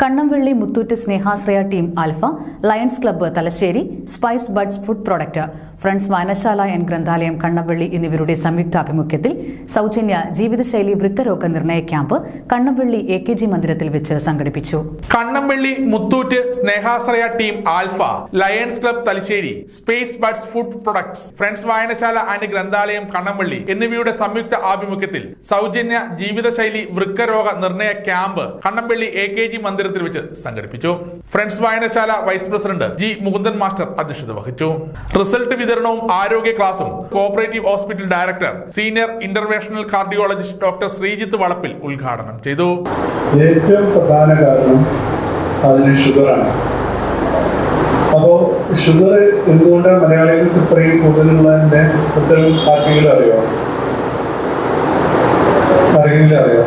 Kannamvelli Muthoot Snehashraya team alpha lions club Thalassery spice buds food product friends വായനശാല and ഗ്രന്ഥാലയം കണ്ണംവെള്ളി എന്നിവരുടെ സംയുക്താഭിമുഖ്യത്തിൽ സൗജന്യ ജീവിതശൈലി വൃക്കരോഗ നിർണയ camp Kannamvelli A K G മന്ദിരത്തിൽ വെച്ച് സംഘടിപ്പിച്ചു. Kannamvelli Muthoot Snehashraya team alpha lions club Thalassery space buds food products friends വായനശാല ആൻഡ് ഗ്രന്ഥാലയം കണ്ണംവെള്ളി എന്നിവയുടെ സംയുക്ത ആഭിമുഖ്യത്തിൽ സൗജന്യ ജീവിതശൈലി വൃക്കരോഗ നിർണയ camp Kannamvelli A K G മന്ദിരത്തിൽ വെച്ച് സംഘടിപ്പിച്ചു. ഫ്രണ്ട്സ് വായനശാല vice president G Mukundan master അധ്യക്ഷത വഹിച്ചു. റിസൾട്ട് വിതരണവും ആരോഗ്യ ക്ലാസും cooperative hospital director senior interventional cardiologist doctor Sreejith Valappil ഉദ്ഘാടനം ചെയ്തു. ഏറ്റവും പ്രധാന കാരണം അതിന് ഷുഗറാണ് അപ്പോൾ ഷുഗർ എന്തുകൊണ്ടാണ് മലയാളികൾക്ക് ഇത്രയും കൂടുതലുള്ളതിന്റെ ഇത്തരം പാർട്ടികൾ അറിയോ? അറിയില്ല അറിയോ?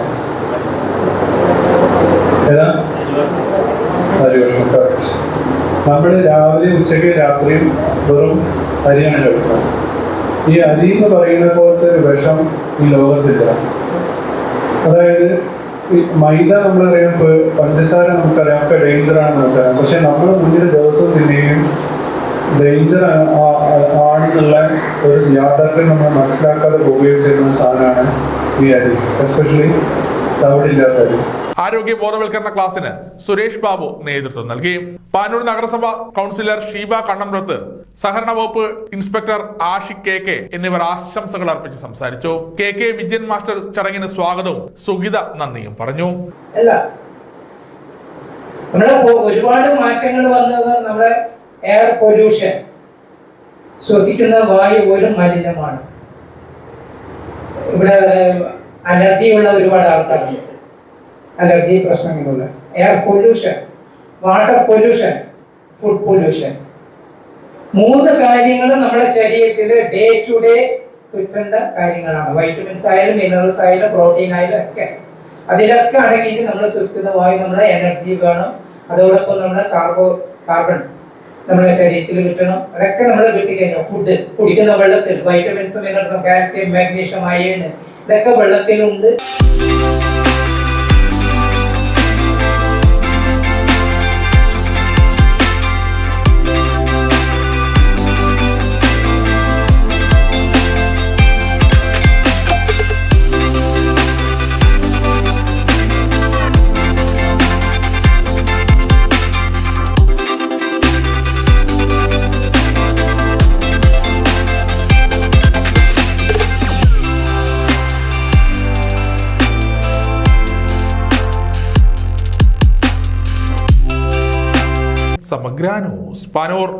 നമ്മൾ രാവിലെ ഉച്ചയ്ക്ക് രാത്രിയും വെറും അരിയാണ് കഴിക്കുന്നത് ഈ അരി എന്ന് പറയുന്ന പോലത്തെ ഒരു വിഷം ഈ ലോകത്തില്ല. അതായത് ഈ മൈദ നമ്മളറിയാം പഞ്ചസാര നമുക്കറിയാം ഒക്കെ ഡേഞ്ചർ ആണെന്ന് പക്ഷെ നമ്മൾ മുന്നിൽ ദിവസവും തിന്നുകയും ഡേഞ്ചർ ആണെന്നുള്ള ഒരു യാഥാർത്ഥ്യം നമ്മൾ മനസ്സിലാക്കാതെ പോവുകയും ചെയ്യുന്ന സാധനമാണ് ഈ അരി. എസ്പെഷ്യലി ആരോഗ്യ ബോധവൽക്കരണ ക്ലാസ്സിന് സുരേഷ് ബാബു നേതൃത്വം നൽകി. പാനൂർ നഗരസഭ കൗൺസിലർ ഷീബ കണ്ണമ്പ്രത്ത് സഹകരണ വകുപ്പ് ഇൻസ്പെക്ടർ ആഷിഖ് കെ കെ എന്നിവർ ആശംസകൾ അർപ്പിച്ച് സംസാരിച്ചു. കെ കെ വിജയൻ മാസ്റ്റർ ചടങ്ങിന് സ്വാഗതവും സുഗിത നന്ദിയും പറഞ്ഞു. ഒരുപാട് മാറ്റങ്ങൾ വന്നത് നമ്മുടെ എയർ പൊല്യൂഷൻ. ശ്വസിക്കുന്ന വായു പോലും മലിനമാണ്. ഇവിടെ അലർജിയുള്ള ഒരുപാട് ആൾക്കാരുണ്ട്. Allergy പ്രശ്നങ്ങളുള്ള. Air pollution water pollution food pollution മൂന്ന് കാര്യങ്ങൾ നമ്മുടെ ശരീരത്തിൽ ഡേ ടു ഡേ കിട്ടേണ്ട കാര്യങ്ങളാണ്. വൈറ്റമിൻസ് ആയാലും മിനറൽസ് ആയാലും പ്രോട്ടീൻ ആയാലും ഒക്കെ. അതിലൊക്കെ അടങ്ങിയിട്ട് നമ്മൾ ശ്വസിക്കുന്ന വായു നമ്മുടെ എനർജി വേണം. അതോടൊപ്പം നമ്മുടെ കാർബോ കാർബൺ നമ്മുടെ ശരീരത്തിൽ കിട്ടണം. അതൊക്കെ നമ്മൾ കിട്ടിക്കഴിഞ്ഞാൽ ഫുഡ് കുടിക്കുന്ന വെള്ളത്തിൽ വൈറ്റമിൻസും മിനറൽസും കാൽസ്യം മാഗ്നീഷ്യം അയൺ ഇതൊക്കെ വെള്ളത്തിലുണ്ട്. സമഗ്ര ന്യൂസ്. പാനൂർ.